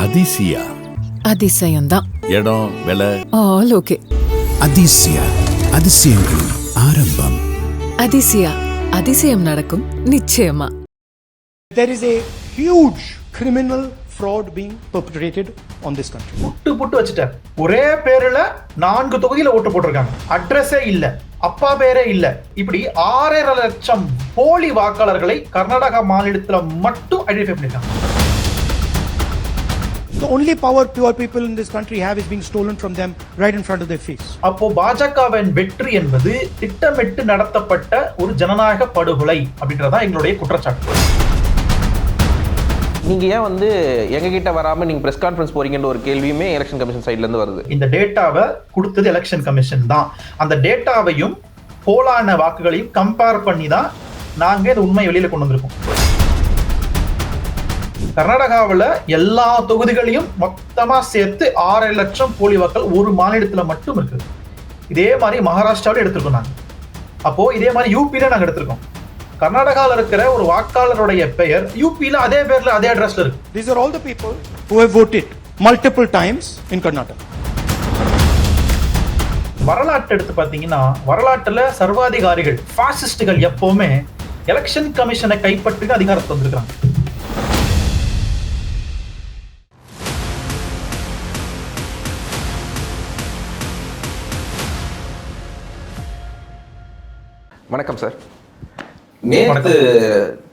அதிசயா அதிசயம்தான். இடம் விலை? All okay. அதிசயா அதிசயங்களின் ஆரம்பம். அதிசயா அதிசயம் நடக்கும் நிச்சயமா. There is a huge criminal fraud being perpetrated on this country. புட்டு புட்டு வச்சுட்டார் ஒரே பேருல நான்கு தொகுதியில ஓட்டு போட்டிருக்காங்க. அட்ரஸே இல்ல. அப்பா பேரே இல்ல. இப்படி ஆறரை லட்சம் போலி வாக்காளர்களை கர்நாடகா மாநிலத்துல மட்டும் ஐடென்டிஃபை பண்ணிருக்காங்க. The only power poor people in this country have is being stolen from them right in front of their face. அப்போ பாஜகவின் வெற்றி என்பது திட்டமிட்டு நடத்தப்பட்ட ஒரு ஜனநாயக படுகொலை அப்படின்றதான் எங்களுடைய குற்றச்சாட்டு. நீங்க ஏன் வந்து எங்க கிட்ட வராம நீங்க பிரஸ் கான்ஃபரன்ஸ் போறீங்கன்ற ஒரு கேள்வியுமே எலெக்ஷன் கமிஷன் சைடுல இருந்து வருது. இந்த டேட்டாவை கொடுத்தது எலெக்ஷன் கமிஷன் தான். அந்த டேட்டாவையும் போலான வாக்குகளையும் கம்பேர் பண்ணி தான் நாங்க இந்த உண்மை வெளியில கொண்டு வந்திருக்கோம். கர்நாடகாவில் எல்லா தொகுதிகளையும் மொத்தமா சேர்த்து ஆறரை லட்சம் போலி வாக்கள் ஒரு மாநிலத்துல மட்டும் இருக்குது இதே மாதிரி மகாராஷ்டிராவில் எடுத்திருக்கோம் நாங்க. அப்போ இதே மாதிரி யூபியில நாங்க எடுத்திருக்கோம். கர்நாடகாவில் இருக்கிற ஒரு வாக்காளருடைய பெயர் யூபியில அதே பேர்ல அதே அட்ரஸ்ல இருக்கு. These are all the people who have voted multiple times in Karnataka. வரலாற்று எடுத்து பார்த்தீங்கன்னா வரலாற்றுல சர்வாதிகாரிகள் பாசிஸ்டுகள் எப்பவுமே எலெக்ஷன் கமிஷனை கைப்பற்றி அதிகாரத்தை வந்திருக்காங்க வணக்கம் சார் நேற்று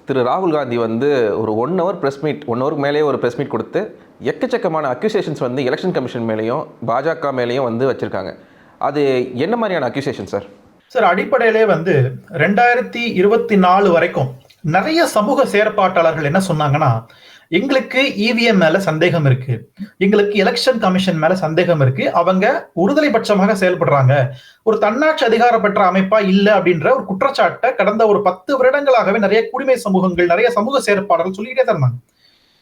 திரு ராகுல் காந்தி வந்து ஒரு one hour press meet one ஹவருக்கு மேலேயே ஒரு ப்ரெஸ் மீட் கொடுத்து எக்கச்சக்கமான அக்யூசேஷன்ஸ் வந்து எலெக்ஷன் கமிஷன் மேலேயும் பாஜக மேலேயும் வந்து வச்சிருக்காங்க. அது என்ன மாதிரியான அக்யூசேஷன் சார் சார் அடிப்படையிலே வந்து ரெண்டாயிரத்தி இருபத்தி நாலு வரைக்கும் நிறைய சமூக செயற்பாட்டாளர்கள் என்ன சொன்னாங்கன்னா எங்களுக்கு இவிஎம் மேல சந்தேகம் இருக்கு. எங்களுக்கு எலெக்ஷன் கமிஷன் மேல சந்தேகம் இருக்கு. அவங்க ஒருதலை பட்சமாக செயல்படுறாங்க. ஒரு தன்னாட்சி அதிகாரம் பெற்ற அமைப்பா இல்ல அப்படின்ற ஒரு குற்றச்சாட்டை கடந்த ஒரு பத்து வருடங்களாகவே நிறைய குடிமை சமூகங்கள் நிறைய சமூக செயற்பாடுகள் சொல்லிக்கிட்டே தான்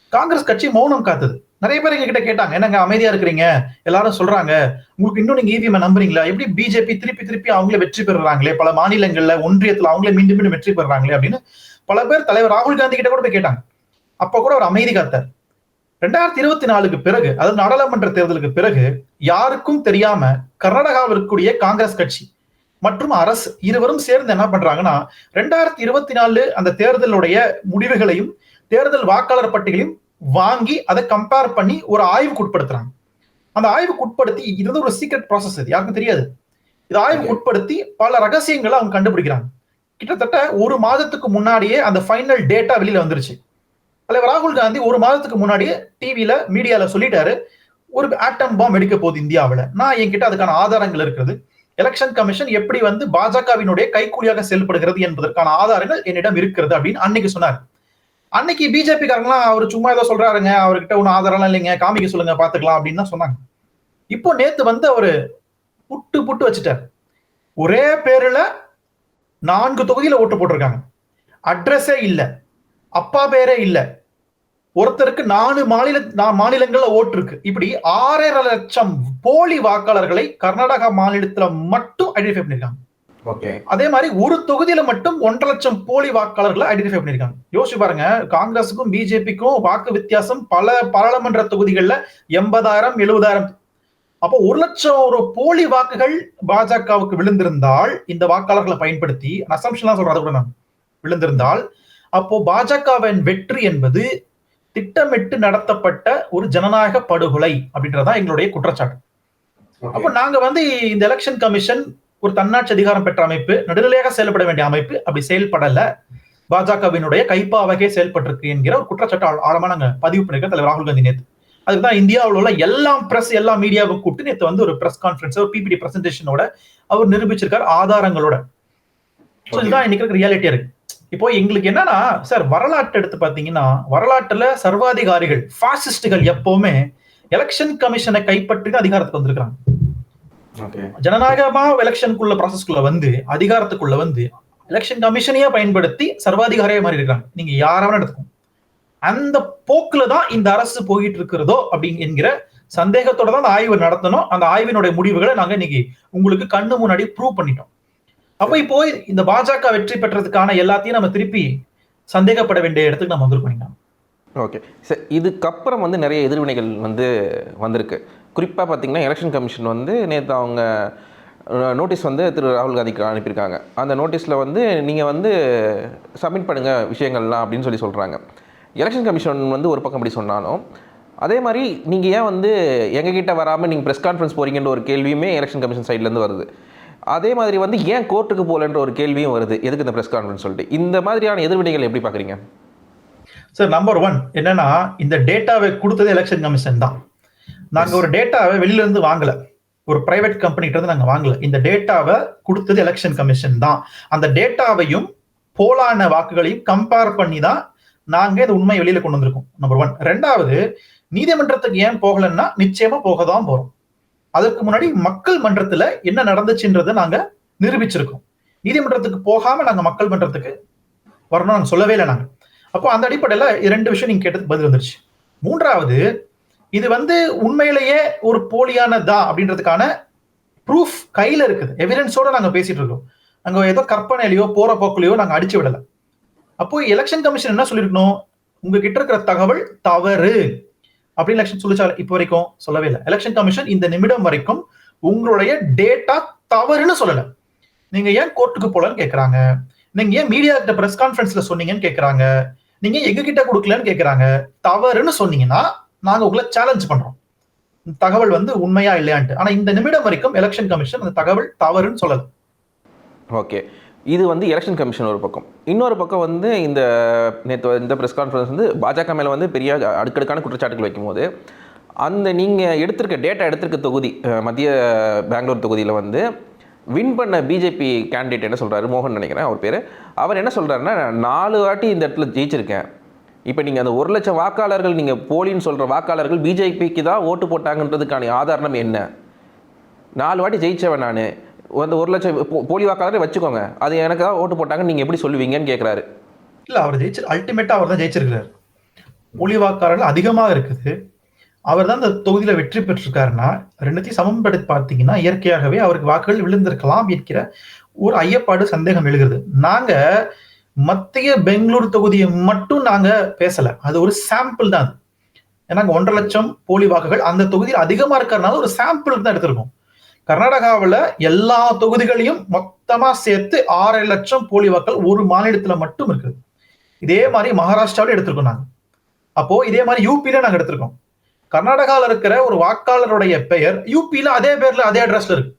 காங்கிரஸ் கட்சி மௌனம் காத்தது. நிறைய பேர் எங்ககிட்ட கேட்டாங்க என்னங்க அமைதியா இருக்கிறீங்க? எல்லாரும் சொல்றாங்க உங்களுக்கு இன்னும் நீங்க இவிஎம் நம்புறீங்களா? எப்படி பிஜேபி திருப்பி திருப்பி அவங்களே வெற்றி பெறுறாங்களே? பல மாநிலங்கள்ல ஒன்றியத்துல அவங்களே மீண்டும் மீண்டும் வெற்றி பெறுறாங்களே? அப்படின்னு பல பேர் தலைவர் ராகுல் காந்தி கிட்ட கூட போய் கேட்டாங்க. அப்ப கூட அவர் அமைதி காத்தார். ரெண்டாயிரத்தி இருபத்தி நாலுக்கு பிறகு அதாவது நாடாளுமன்ற தேர்தலுக்கு பிறகு யாருக்கும் தெரியாம கர்நாடகாவில் இருக்கக்கூடிய காங்கிரஸ் கட்சி மற்றும் அரசு இருவரும் சேர்ந்து என்ன பண்றாங்கன்னா ரெண்டாயிரத்தி இருபத்தி நாலு அந்த தேர்தலுடைய முடிவுகளையும் தேர்தல் வாக்காளர் பட்டியலையும் வாங்கி அதை கம்பேர் பண்ணி ஒரு ஆய்வுக்கு உட்படுத்துறாங்க. அந்த ஆய்வுக்கு உட்படுத்தி இது வந்து ஒரு சீக்ரெட் ப்ராசஸ் இது யாருக்கும் தெரியாது. இது ஆய்வுக்கு உட்படுத்தி பல ரகசியங்களை அவங்க கண்டுபிடிக்கிறாங்க. கிட்டத்தட்ட ஒரு மாதத்துக்கு முன்னாடியே அந்த ஃபைனல் டேட்டா வெளியில வந்துருச்சு. தலைவர் ராகுல் காந்தி ஒரு மாதத்துக்கு முன்னாடியே டிவியில மீடியால சொல்லிட்டாரு ஒரு ஆட்டம் பாம் எடுக்க போகுது இந்தியாவில். நான் என்கிட்ட அதுக்கான ஆதாரங்கள் இருக்கிறது எலெக்ஷன் கமிஷன் எப்படி வந்து பாஜகவினுடைய கைக்கூலியாக செயல்படுகிறது என்பதற்கான ஆதாரங்கள் என்னிடம் இருக்கிறது அப்படின்னு அன்னைக்கு சொன்னார். அன்னைக்கு பிஜேபி காரங்களாம் அவர் சும்மா ஏதோ சொல்றாருங்க அவர்கிட்ட ஒன்றும் ஆதாரம்லாம் இல்லைங்க காமிக்க சொல்லுங்க பாத்துக்கலாம் அப்படின்னு தான் சொன்னாங்க. இப்போ நேத்து வந்து அவரு புட்டு புட்டு வச்சுட்டார். ஒரே பேருல நான்கு தொகுதியில ஓட்டு போட்டிருக்காங்க. அட்ரஸே இல்லை. அப்பா பேரே இல்ல. ஒருத்தருக்கு நாலு மாநில மாநிலங்கள்ல ஓட்டு இருக்கு. இப்படி ஆறரை லட்சம் போலி வாக்காளர்களை கர்நாடகா மாநிலத்துல மட்டும் ஐடென்டிஃபை பண்ணிருக்காங்க. ஓகே. அதே மாதிரி ஒரு தொகுதியில மட்டும் ஒன்றரை லட்சம் போலி வாக்காளர்களை ஐடென்டிஃபை பண்ணிருக்காங்க. யோசிச்சு பாருங்க காங்கிரஸுக்கும் பிஜேபிக்கும் வாக்கு வித்தியாசம் பல பாராளுமன்ற தொகுதிகள்ல எண்பதாயிரம் எழுபதாயிரம். அப்போ ஒரு லட்சம் ஒரு போலி வாக்குகள் பாஜகவுக்கு விழுந்திருந்தால் இந்த வாக்காளர்களை பயன்படுத்தி அசம்ஷன்லாம் சொல்றேன் அதை கூட நான். விழுந்திருந்தால் அப்போ பாஜகவின் வெற்றி என்பது திட்டமிட்டு நடத்தப்பட்ட ஒரு ஜனநாயக படுகொலை அப்படின்றதான் எங்களுடைய குற்றச்சாட்டு. அப்போ நாங்க வந்து இந்த எலெக்ஷன் கமிஷன் ஒரு தன்னாட்சி அதிகாரம் பெற்ற அமைப்பு நடுநிலையாக செயல்பட வேண்டிய அமைப்பு அப்படி செயல்படல. பாஜகவினுடைய கைப்பாவகே செயல்பட்டிருக்கு என்கிற ஒரு குற்றச்சாட்டு ஆழ- ஆழமா நாங்க பதிவு பண்ணிருக்கோம் தலைவர் ராகுல் காந்தி நேத்து. அதுதான் இந்தியாவில் உள்ள எல்லா பிரஸ் எல்லா மீடியாவும் கூப்பிட்டு நேத்து வந்து ஒரு பிரஸ் கான்ஃபரன்ஸ் ஒரு பிபிடி பிரசன்டேஷனோட அவர் நிரூபிச்சிருக்கார் ஆதாரங்களோட. இதுதான் இன்னைக்கு ரியாலிட்டியா இருக்கு. இப்போ எங்களுக்கு என்னன்னா சார் வரலாற்று எடுத்து பாத்தீங்கன்னா வரலாற்றுல சர்வாதிகாரிகள் பாசிஸ்டுகள் எப்பவுமே எலெக்ஷன் கமிஷனை கைப்பற்றி அதிகாரத்துக்கு வந்திருக்காங்க ஜனநாயகமா எலெக்ஷனுக்குள்ள ப்ராசஸ்க்குள்ள வந்து அதிகாரத்துக்குள்ள வந்து எலெக்ஷன் கமிஷனையே பயன்படுத்தி சர்வாதிகாரியா மாறி இருக்காங்க நீங்க யாராவது எடுத்துக்கோங்க. அந்த போக்குல தான் இந்த அரசு போயிட்டு இருக்கிறதோ அப்படின்னு என்கிற சந்தேகத்தோட தான் அந்த ஆய்வு நடத்தணும். அந்த ஆய்வினுடைய முடிவுகளை நாங்க இன்னைக்கு உங்களுக்கு கண்ணு முன்னாடி ப்ரூவ் பண்ணிட்டோம். அப்ப இப்போ இந்த பாஜக வெற்றி பெற்றதுக்கான எல்லாத்தையும் நம்ம திருப்பி சந்தேகப்பட வேண்டிய இடத்துக்கு நம்ம வந்திருக்கோம் ஓகே. சார் இதுக்கப்புறம் வந்து நிறைய எதிர்வினைகள் வந்து வந்திருக்கு. குறிப்பாக பார்த்தீங்கன்னா எலெக்ஷன் கமிஷன் வந்து நேற்று அவங்க நோட்டீஸ் வந்து திரு ராகுல் காந்திக்கு அனுப்பியிருக்காங்க. அந்த நோட்டீஸில் வந்து நீங்கள் வந்து சப்மிட் பண்ணுங்கள் விஷயங்கள்லாம் அப்படின்னு சொல்லி சொல்கிறாங்க எலெக்ஷன் கமிஷன் வந்து ஒரு பக்கம் அப்படி சொன்னாலும் அதே மாதிரி நீங்கள் ஏன் வந்து எங்ககிட்ட வராமல் நீங்கள் ப்ரெஸ் கான்ஃபரன்ஸ் போகிறீங்கன்ற ஒரு கேள்வியுமே எலெக்ஷன் கமிஷன் சைட்லேருந்து வருது. அதே மாதிரி வந்து ஏன் கோர்ட்டுக்கு போகலன்ற ஒரு கேள்வியும் வருது. எதுக்கு இந்த ப்ரெஸ் கான்ஃபரன்ஸ் சொல்லிட்டு? இந்த மாதிரியான எதிர்வினைகள் எப்படி பார்க்குறீங்க? சார் நம்பர் ஒன் என்னன்னா இந்த டேட்டாவை கொடுத்தது எலெக்ஷன் கமிஷன் தான். நாங்க ஒரு டேட்டாவை வெளியில இருந்து வாங்கல. ஒரு பிரைவேட் கம்பெனிட்ட இருந்து நாங்க வாங்கல. இந்த டேட்டாவை கொடுத்தது எலெக்ஷன் கமிஷன் தான். அந்த டேட்டாவையும் போலான வாக்குகளையும் கம்பேர் பண்ணி தான் நாங்க இந்த உண்மை வெளியில கொண்டு வந்திருக்கோம் நம்பர் ஒன் ரெண்டாவது நீதிமன்றத்துக்கு ஏன் போகலன்னா நிச்சயமா போக தான் போறோம். அதற்கு முன்னாடி மக்கள் மன்றத்துல என்ன நடந்துச்சுன்றதை நாங்க நிரூபிச்சிருக்கோம். நீதிமன்றத்துக்கு போகாம நாங்க மக்கள் மன்றத்துக்கு வரணும் நாங்க சொல்லவே இல்லை நாங்க. அப்போ அந்த அடிப்படையில இரண்டு விஷயம் நீங்க கேட்டதுக்கு பதில் வந்துருச்சு. மூன்றாவது இது வந்து உண்மையிலேயே ஒரு போலியானதா அப்படின்றதுக்கான ப்ரூஃப் கையில இருக்குது. எவிடன்ஸோட நாங்க பேசிட்டு இருக்கோம். அங்க ஏதோ கற்பனையிலையோ போற போக்குலையோ நாங்க அடிச்சு விடல. அப்போ எலெக்ஷன் கமிஷன் என்ன சொல்லிருக்கணும் உங்ககிட்ட இருக்கிற தகவல் தவறு. அப்படின்னு எலெக்ஷன் சொல்லிச்சா இப்போ வரைக்கும் சொல்லவே இல்லை. எலெக்ஷன் கமிஷன் இந்த நிமிடம் வரைக்கும் உங்களுடைய டேட்டா தவறுன்னு சொல்லல. நீங்க ஏன் கோர்ட்டுக்கு போலன்னு கேக்குறாங்க? நீங்க ஏன் மீடியா கிட்ட பிரஸ் கான்ஃபரன்ஸ்ல சொன்னீங்கன்னு கேக்குறாங்க? நீங்க எங்க கிட்ட கொடுக்கலன்னு கேக்குறாங்க? தவறுன்னு சொன்னீங்கன்னா நாங்க உங்களை சேலஞ்ச் பண்றோம். தகவல் வந்து உண்மையா இல்லையான்ட்டு. ஆனா இந்த நிமிடம் வரைக்கும் எலெக்ஷன் கமிஷன் அந்த தகவல் தவறுன்னு சொல்லல. ஓகே இது வந்து எலெக்ஷன் கமிஷன் ஒரு பக்கம். இன்னொரு பக்கம் வந்து இந்த நேற்று இந்த ப்ரெஸ் கான்ஃபரன்ஸ் வந்து பாஜக மேலே வந்து பெரிய அடுக்கடுக்கான குற்றச்சாட்டுகள் வைக்கும்போது அந்த நீங்கள் எடுத்திருக்க டேட்டா எடுத்திருக்க தொகுதி மத்திய பெங்களூர் தொகுதியில் வந்து வின் பண்ண பிஜேபி கேண்டிடேட் என்ன சொல்கிறாரு மோகன் நினைக்கிறேன் அவர் பேர். அவர் என்ன சொல்கிறாருன்னா நாலு வாட்டி இந்த இடத்துல ஜெயிச்சிருக்கேன். இப்போ நீங்கள் அந்த ஒரு லட்சம் வாக்காளர்கள் நீங்கள் போலின்னு சொல்கிற வாக்காளர்கள் பிஜேபிக்கு தான் ஓட்டு போட்டாங்கன்றதுக்கான ஆதாரம் என்ன? நாலு வாட்டி ஜெயித்தவன் நான். அந்த ஒரு லட்சம் போ- போலி வாக்காளரை வச்சுக்கோங்க. அது எனக்கு தான் ஓட்டு போட்டாங்கன்னு நீங்கள் எப்படி சொல்லுவீங்கன்னு கேட்குறாரு இல்ல அவர் ஜெயிச்சு அல்டிமேட்டா அவர் தான் ஜெயிச்சிருக்கிறார். போலி வாக்காளர்கள் அதிகமாக இருக்குது. அவர் தான் இந்த தொகுதியில வெற்றி பெற்றிருக்காருன்னா ரெண்டுத்தையும் சமன்படுத்தி பார்த்தீங்கன்னா இயற்கையாகவே அவருக்கு வாக்குகள் விழுந்திருக்கலாம் என்கிற ஒரு ஐயப்பாடு சந்தேகம் எழுகிறது. நாங்க மத்திய பெங்களூர் தொகுதியை மட்டும் நாங்க பேசல. அது ஒரு சாம்பிள் தான். ஏன்னா ஒன்றரை லட்சம் போலி வாக்குகள் அந்த தொகுதியில் அதிகமா இருக்கிறதுனால ஒரு சாம்பிள் தான் எடுத்திருக்கோம். கர்நாடகாவுல எல்லா தொகுதிகளையும் மொத்தமா சேர்த்து ஆறரை லட்சம் போலி வாக்கள் ஒரு மாநிலத்துல மட்டும் இருக்குது இதே மாதிரி மகாராஷ்டிராவில எடுத்திருக்கோம் நாங்க. அப்போ இதே மாதிரி யூபியில நாங்க எடுத்திருக்கோம். கர்நாடகால இருக்கிற ஒரு வாக்காளருடைய பெயர் யூபியில அதே பேர்ல அதே அட்ரஸ்ல இருக்கு.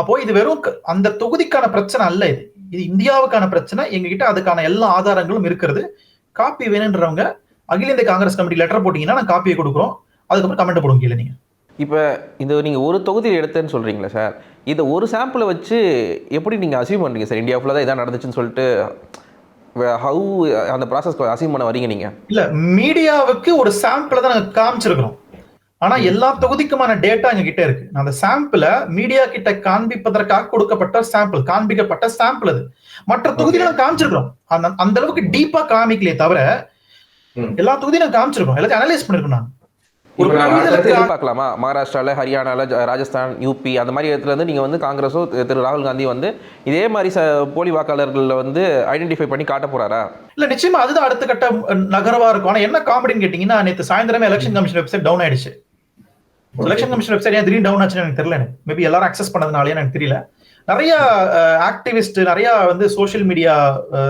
அப்போ இது வெறும் அந்த தொகுதிக்கான பிரச்சனை அல்ல இது. இது இந்தியாவுக்கான பிரச்சனை. எங்ககிட்ட அதுக்கான எல்லா ஆதாரங்களும் இருக்கிறது. காப்பி வேணுன்றவங்க அகில இந்திய காங்கிரஸ் கமிட்டி லெட்டர் போட்டீங்கன்னா நான் காப்பியை கொடுக்குறோம். அதுக்கப்புறம் கமெண்ட் போடுங்க கீழே நீங்க. இப்போ இந்த நீங்கள் ஒரு தொகுதியில் எடுத்தேன்னு சொல்கிறீங்களே சார் இதை ஒரு சாம்பிளை வச்சு எப்படி நீங்கள் அசீவ் பண்ணுறீங்க சார்? இந்தியா ஃபுல்லாக தான் இதான் நடந்துச்சுன்னு சொல்லிட்டு ஹவு அந்த ப்ராசஸ் அசீவ் பண்ண வரீங்க நீங்கள் இல்ல மீடியாவுக்கு ஒரு சாம்பிளை தான் நாங்க காமிச்சிருக்கிறோம். ஆனா எல்லா தொகுதிக்குமான டேட்டா எங்க கிட்ட இருக்கு. அந்த சாம்பிள மீடியா கிட்ட காண்பிப்பதற்காக கொடுக்கப்பட்ட சாம்பிள் காண்பிக்கப்பட்ட சாம்பிள் அது. மற்ற தொகுதியில காமிச்சிருக்கிறோம். அந்த அந்த அளவுக்கு டீப்பா காமிக்கலையே தவிர எல்லா தொகுதியும் நாங்க காமிச்சிருக்கோம் எல்லாத்தையும் அனலைஸ் பண்ணிருக்கோம் நாங்க. எதிர்பார்க்கலாமா? மகாராஷ்டிராவில் ஹரியானாவில் ராஜஸ்தான் யூபி அந்த மாதிரி இடத்துல இருந்து நீங்கள் வந்து காங்கிரஸோ திரு ராகுல் காந்தி வந்து இதே மாதிரி ச போலி வாக்காளர்களில் வந்து ஐடென்டிஃபை பண்ணி காட்ட போகிறாரா இல்ல நிச்சயமா அதுதான் அடுத்த கட்ட நகர்வா இருக்கும். ஆனா என்ன காமெடின்னு கேட்டீங்கன்னா நேத்து சாயந்தரமே எலெக்ஷன் கமிஷன் வெப்சைட் டவுன் ஆயிடுச்சு. எலெக்ஷன் கமிஷன் வெப்சைட் ஏன் திடீர்னு டவுன் ஆச்சுன்னு எனக்கு தெரியல எனக்கு. மேபி எல்லாரும் அக்சஸ் பண்ணதுனாலே எனக்கு தெரியல. நிறைய ஆக்டிவிஸ்ட் நிறைய வந்து சோஷியல் மீடியா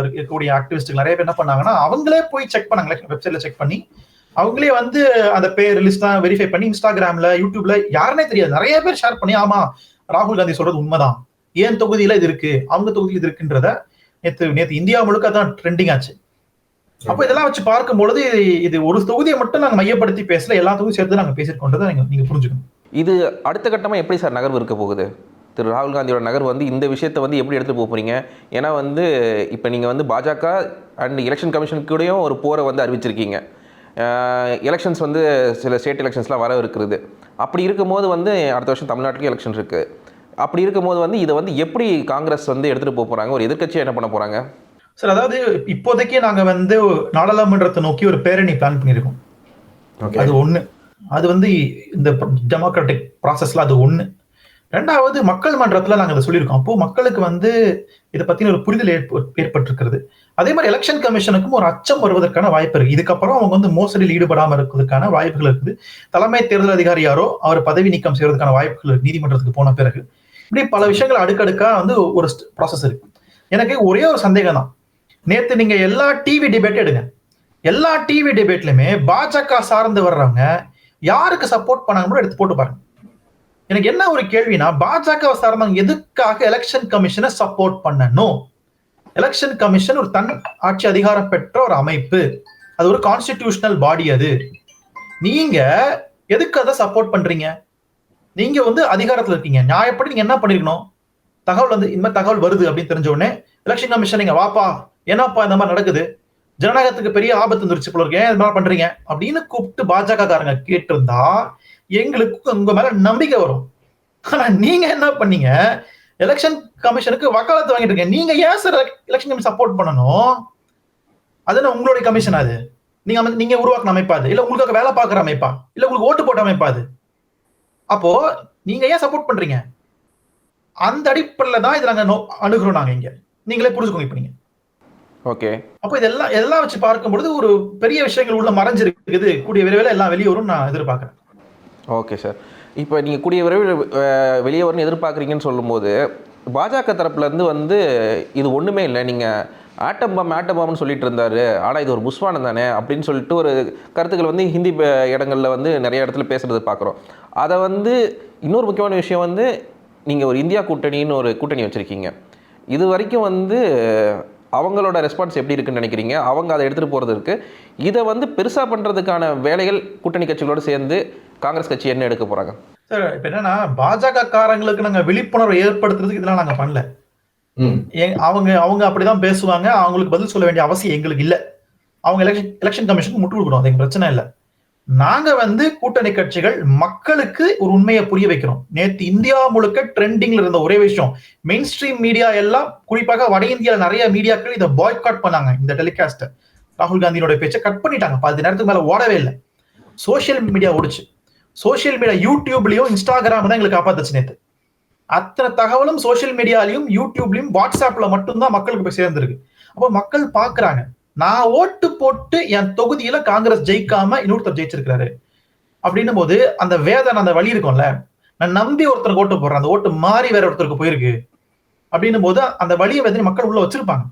இருக்கக்கூடிய ஆக்டிவிஸ்ட் நிறைய பேர் என்ன பண்ணாங்கன்னா அவங்களே போய் செக் பண்ணாங்க. வெப்சைட்ல செக் பண்ணி அவங்களே வந்து அந்த பேர் லிஸ்ட் தான் வெரிஃபை பண்ணி இன்ஸ்டாகிராம்ல யூடியூப்ல யாருனே தெரியாது. நிறைய பேர் ஷேர் பண்ணி ஆமா ராகுல் காந்தி சொல்றது உண்மைதான். ஏன் தொகுதியில இது இருக்கு? அவங்க தொகுதியில் இது இருக்குன்றத நேத்து நேத்து இந்தியா முழுக்க தான் ட்ரெண்டிங் ஆச்சு. அப்ப இதெல்லாம் வச்சு பார்க்கும் பொழுது இது- ஒரு தொகுதியை மட்டும் நாங்க மையப்படுத்தி பேசல எல்லா தொகுதியும் சேர்த்து நாங்க பேசிருக்கோன்றதை நீங்க நீங்க புரிஞ்சுக்கணும். இது அடுத்த கட்டமாக எப்படி சார் நகர்வு இருக்க போகுது? திரு ராகுல் காந்தியோட நகர் வந்து இந்த விஷயத்தை வந்து எப்படி எடுத்துகிட்டு போக போகிறீங்க ஏன்னா வந்து இப்போ நீங்கள் வந்து பாஜக அண்ட் எலெக்ஷன் கமிஷன் கூடயும் ஒரு போரை வந்து அறிவிச்சிருக்கீங்க. எலெக்ஷன்ஸ் வந்து சில ஸ்டேட் எலெக்ஷன்ஸ்லாம் வர இருக்கிறது அப்படி இருக்கும்போது வந்து அடுத்த வருஷம் தமிழ்நாட்டுக்கு எலெக்ஷன் இருக்குது அப்படி இருக்கும்போது வந்து இதை வந்து எப்படி காங்கிரஸ் வந்து எடுத்துகிட்டு போக போகிறாங்க ஒரு எதிர்க்கட்சியாக என்ன பண்ண போகிறாங்க சார் அதாவது இப்போதைக்கு நாங்க வந்து நாடாளுமன்றத்தை நோக்கி ஒரு பேரணி பிளான் பண்ணியிருக்கோம். அது ஒண்ணு. அது வந்து இந்த டெமோக்ராட்டிக் ப்ராசஸ்ல அது ஒண்ணு. ரெண்டாவது மக்கள் மன்றத்துல நாங்க அதை சொல்லியிருக்கோம். அப்போ மக்களுக்கு வந்து இதை பத்தின ஒரு புரிதல் ஏற்ப ஏற்பட்டிருக்கிறது. அதே மாதிரி எலெக்ஷன் கமிஷனுக்கும் ஒரு அச்சம் வருவதற்கான வாய்ப்பு இருக்கு. இதுக்கப்புறம் அவங்க வந்து மோசடியில் ஈடுபடாமல் இருக்கிறதுக்கான வாய்ப்புகள் இருக்குது. தலைமை தேர்தல் அதிகாரி யாரோ அவர் பதவி நீக்கம் செய்வதற்கான வாய்ப்புகள் இருக்கு. நீதிமன்றத்துக்கு போன பிறகு. இப்படி பல விஷயங்கள் அடுக்கடுக்கா வந்து ஒரு ப்ராசஸ் இருக்கு. எனக்கு ஒரே ஒரு சந்தேகம் தான். நேத்து நீங்க எல்லா டிவி டிபேட் எடுங்க. எல்லா டிவி டிபேட்லயுமே பாஜக சார்ந்து வர்றவங்க யாருக்கு சப்போர்ட் பண்ணாங்க எடுத்து போட்டு பாருங்க. எனக்கு என்ன ஒரு கேள்வினா பாஜக சார்ந்தவங்க எதுக்காக எலெக்ஷன் கமிஷனை சப்போர்ட் பண்ணணும்? எலெக்ஷன் கமிஷன் ஒரு தன் ஆட்சி அதிகாரம் பெற்ற ஒரு அமைப்பு. அது ஒரு கான்ஸ்டிடியூஷனல் பாடி அது. நீங்க எதுக்கு அதை சப்போர்ட் பண்றீங்க? நீங்க வந்து அதிகாரத்துல இருக்கீங்க. நியாயப்படி நீங்க என்ன பண்ணிருக்கணும்? தகவல் வந்து இந்த மாதிரி தகவல் வருது அப்படின்னு தெரிஞ்ச உடனே எலெக்ஷன் கமிஷன் நீங்க வாப்பா என்னப்பா இந்த மாதிரி நடக்குது? ஜனநாயகத்துக்கு பெரிய ஆபத்து வந்துருச்சு போல இருக்கு ஏன் இது மாதிரி பண்றீங்க. அப்படின்னு கூப்பிட்டு பாஜக காரங்க கேட்டிருந்தா எங்களுக்கு உங்க மேல நம்பிக்கை வரும். ஆனா நீங்க என்ன பண்ணீங்க? எலெக்ஷன் கமிஷனுக்கு வக்காலத்து வாங்கிட்டு இருக்கீங்க நீங்க ஏன் சார் எலெக்ஷன் கமிஷன் சப்போர்ட் பண்ணணும்? அது என்ன உங்களுடைய கமிஷன் அது? நீங்க நீங்க உருவாக்கின அமைப்பா அது? இல்ல உங்களுக்கு வேலை பார்க்குற அமைப்பா? இல்ல உங்களுக்கு ஓட்டு போட்ட அமைப்பா அது? அப்போ நீங்க ஏன் சப்போர்ட் பண்றீங்க? அந்த அடிப்படையில தான் இதை நாங்க அணுகுறோம் நாங்க இங்க. நீங்களே புரிஞ்சுக்கோங்க இப்ப நீங்க. ஓகே. அப்போ இதெல்லாம் எல்லாம் வச்சு பார்க்கும் பொழுது ஒரு பெரிய விஷயங்கள் உள்ள மறைஞ்சிருக்குது. கூடிய விரைவில் எல்லாம் வெளியே வரும் நான் எதிர்பார்க்கறேன். ஓகே சார் இப்போ நீங்கள் கூடிய விரைவில் வெளியே வரணும் எதிர்பார்க்குறீங்கன்னு சொல்லும்போது பாஜக தரப்புலேருந்து வந்து இது ஒன்றுமே இல்லை. நீங்கள் ஆட்டம் பாம் ஆட்டம் பாம்னு சொல்லிட்டு இருந்தார். ஆனால் இது ஒரு புஸ்வானம் தானே? அப்படின்னு சொல்லிட்டு ஒரு கருத்துக்கள் வந்து ஹிந்தி இடங்களில் வந்து நிறைய இடத்துல பேசுகிறது பார்க்குறோம். அதை வந்து இன்னொரு முக்கியமான விஷயம் வந்து நீங்கள் ஒரு இந்தியா கூட்டணின்னு ஒரு கூட்டணி வச்சுருக்கீங்க. இது வரைக்கும் வந்து அவங்களோட ரெஸ்பான்ஸ் எப்படி இருக்குன்னு நினைக்கிறீங்க? அவங்க அதை எடுத்துகிட்டு போகிறது இருக்குது இதை வந்து பெருசாக பண்ணுறதுக்கான வேலைகள் கூட்டணி கட்சிகளோடு சேர்ந்து காங்கிரஸ் கட்சி என்ன எடுக்க போகிறாங்க சார் இப்ப என்னன்னா பாஜக காரங்களுக்கு நாங்க விழிப்புணர்வு ஏற்படுத்துறதுக்கு இதெல்லாம் நாங்க பண்ணல. அவங்க அவங்க அப்படிதான் பேசுவாங்க. அவங்களுக்கு பதில் சொல்ல வேண்டிய அவசியம் எங்களுக்கு இல்ல. அவங்க எலெக்ஷன் எலெக்ஷன் கமிஷனுக்கு முட்டு கொடுக்கணும். அது எங்க பிரச்சனை இல்ல. நாங்க வந்து கூட்டணி கட்சிகள் மக்களுக்கு ஒரு உண்மையை புரிய வைக்கிறோம் நேத்து இந்தியா முழுக்க ட்ரெண்டிங்ல இருந்த ஒரே விஷயம். மெயின் ஸ்ட்ரீம் மீடியா எல்லாம் குறிப்பாக வட இந்தியால நிறைய மீடியாக்கள் இதை பாய்காட் பண்ணாங்க இந்த டெலிகாஸ்ட் ராகுல் காந்தியோட பேச்சை கட் பண்ணிட்டாங்க. பத்து நேரத்துக்கு மேல ஓடவே இல்லை. சோஷியல் மீடியா ஓடிச்சு. சோஷியல் மீடியா யூடியூப்லயும் இன்ஸ்டாகிராம் தான் எங்களுக்கு காப்பாத்துச்சு நேற்று அத்தனை தகவலும் சோஷியல் மீடியாலையும் யூடியூப்லயும் வாட்ஸ்அப்ல மட்டும்தான் மக்களுக்கு போய் சேர்ந்துருக்கு. அப்போ மக்கள் பாக்குறாங்க. நான் ஓட்டு போட்டு என் தொகுதியில காங்கிரஸ் ஜெயிக்காம இன்னொருத்தர் ஜெயிச்சிருக்கிறாரு. அப்படின்னும் போது அந்த வேதனை அந்த வழி இருக்கும்ல. நான் நம்பி ஒருத்தருக்கு ஓட்டு போடுறேன். அந்த ஓட்டு மாறி வேற ஒருத்தருக்கு போயிருக்கு. அப்படின்னும் போது அந்த வழியை வேதனை மக்கள் உள்ள வச்சிருப்பாங்க.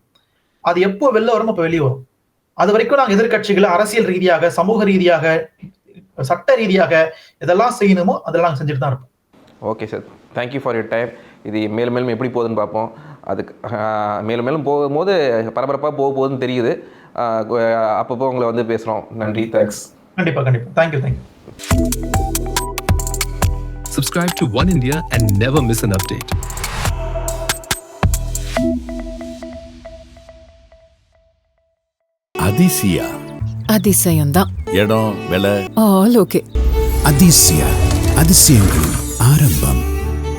அது எப்போ வெளில வரும் அப்போ வெளியே வரும். அது வரைக்கும் நாங்கள் எதிர்க்கட்சிகளை அரசியல் ரீதியாக சமூக ரீதியாக சட்ட ரீதியாக இதெல்லாம் செய்யணுமோ அதெல்லாம் நாங்க செஞ்சுட்டு தான் இருப்போம். Okay sir thank you for your time இது மேலும் மேலும் எப்படி போகுதுன்னு பார்ப்போம். அதுக்கு மேலும் மேலும் போகும்போது பரபரப்பாக போக போகுதுன்னு தெரியுது. அப்பப்போ உங்களை வந்து பேசுகிறோம் நன்றி. தேங்க்ஸ் கண்டிப்பா கண்டிப்பா. Thank you thank you Subscribe to One India and never miss an update. Athisaya அதிசயம்தான். இடம் விலை? All okay. அதிசயா அதிசயங்களின் ஆரம்பம்.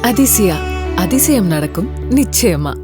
அதிசயா அதிசயம் நடக்கும் நிச்சயமா.